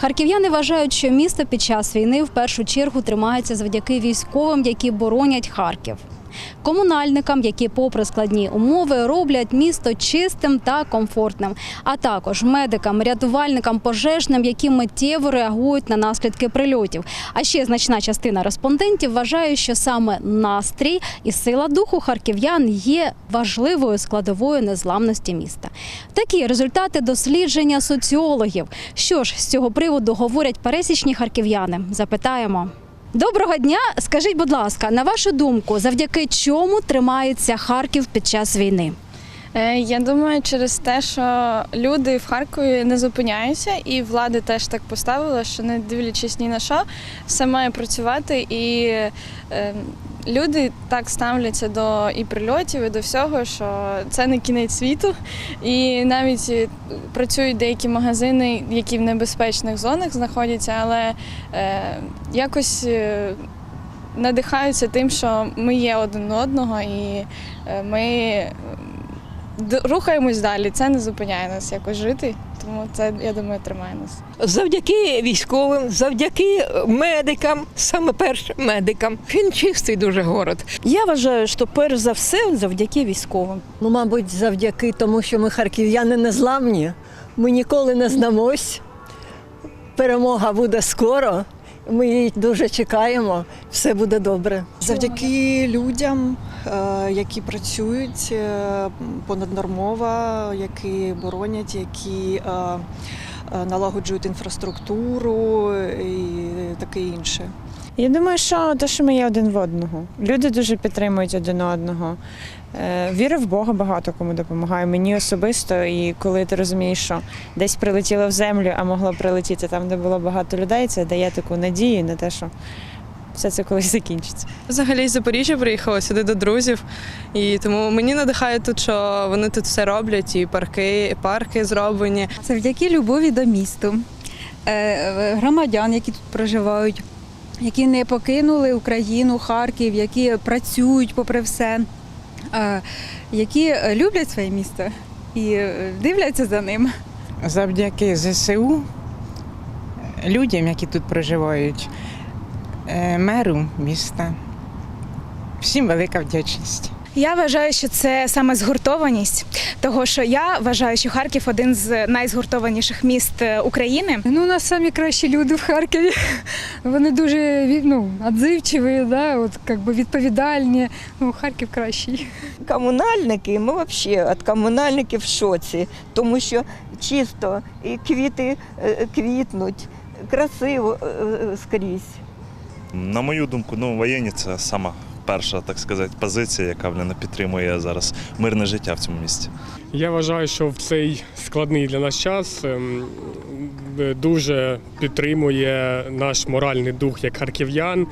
Харків'яни вважають, що місто під час війни в першу чергу тримається завдяки військовим, які боронять Харків. Комунальникам, які, попри складні умови, роблять місто чистим та комфортним, а також медикам, рятувальникам, пожежним, які миттєво реагують на наслідки прильотів. А ще значна частина респондентів вважає, що саме настрій і сила духу харків'ян є важливою складовою незламності міста. Такі результати дослідження соціологів. Що ж з цього приводу говорять пересічні харків'яни? Запитаємо. Доброго дня. Скажіть, будь ласка, на вашу думку, завдяки чому тримається Харків під час війни? Е, Я думаю, через те, що люди в Харкові не зупиняються, і влада теж так поставила, що не дивлячись ні на що, все має працювати, і е, люди так ставляться до і прильотів, і до всього, що це не кінець світу. І навіть е, працюють деякі магазини, які в небезпечних зонах знаходяться, але е, якось. е, Надихаються тим, що ми є один одного, і ми рухаємось далі. Це не зупиняє нас якось жити. Тому це, я думаю, тримає нас. Завдяки військовим, завдяки медикам, саме перше медикам. Він чистий дуже город. Я вважаю, що перш за все завдяки військовим. Ну, мабуть, завдяки тому, що ми харків'яни незламні. Ми ніколи не здамось. Перемога буде скоро. Ми її дуже чекаємо. Все буде добре. Завдяки людям, е, які працюють е, понаднормово, які боронять, які е, налагоджують інфраструктуру і таке інше. Я думаю, що те, що ми є один в одного. Люди дуже підтримують один одного. Е, Віри в Бога багато кому допомагає. Мені особисто, і коли ти розумієш, що десь прилетіло в землю, а могло прилетіти там, де було багато людей, це дає таку надію на те, що все це колись закінчиться. Взагалі з Запоріжжя приїхала сюди до друзів, і тому мені надихає тут, що вони тут все роблять, і парки, парки зроблені. Завдяки любові до місту, е, громадян, які тут проживають, які не покинули Україну, Харків, які працюють попри все, які люблять своє місто і дивляться за ним. завдяки ЗСУ, людям, які тут проживають, е, меру міста. Всім велика вдячність. Я вважаю, що це саме згуртованість, того що я вважаю, що Харків один з найзгуртованіших міст е, України. Ну, у нас самі кращі люди в Харкові. Вони дуже ну, відзивчиві, да, от, как би відповідальні. Ну, Харків кращий. Комунальники, ми взагалі від комунальників в шоці, тому що чисто і квіти е, квітнуть, красиво е, скрізь. На мою думку, ну воєнні це сама перша, так сказати, позиція, яка мене підтримує зараз мирне життя в цьому місті. Я вважаю, що в цей складний для нас час ем, дуже підтримує наш моральний дух як харків'ян,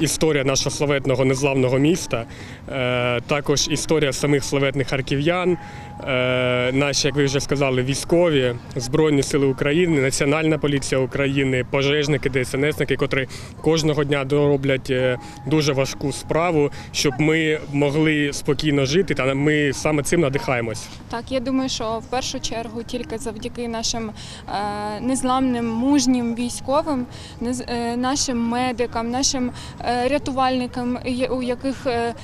історія нашого славетного незламного міста, е, також історія самих славетних харків'ян, е, наші, як ви вже сказали, військові, Збройні Сили України, Національна поліція України, пожежники, ДСНСники, котрі кожного дня роблять е, дуже важку справу, щоб ми могли спокійно жити, та ми саме цим надихаємось. Так, я думаю, що в першу чергу тільки завдяки нашим незламним мужнім військовим, нашим медикам, нашим рятувальникам, у яких е,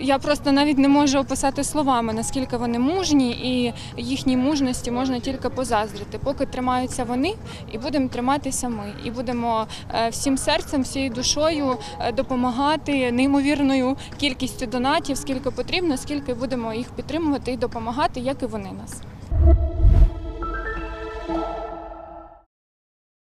я просто навіть не можу описати словами, наскільки вони мужні, і їхній мужності можна тільки позаздрити. Поки тримаються вони, і будемо триматися ми, і будемо е, всім серцем, всією душою е, допомагати неймовірною кількістю донатів, скільки потрібно, скільки будемо їх підтримувати і допомагати, як і вони нас.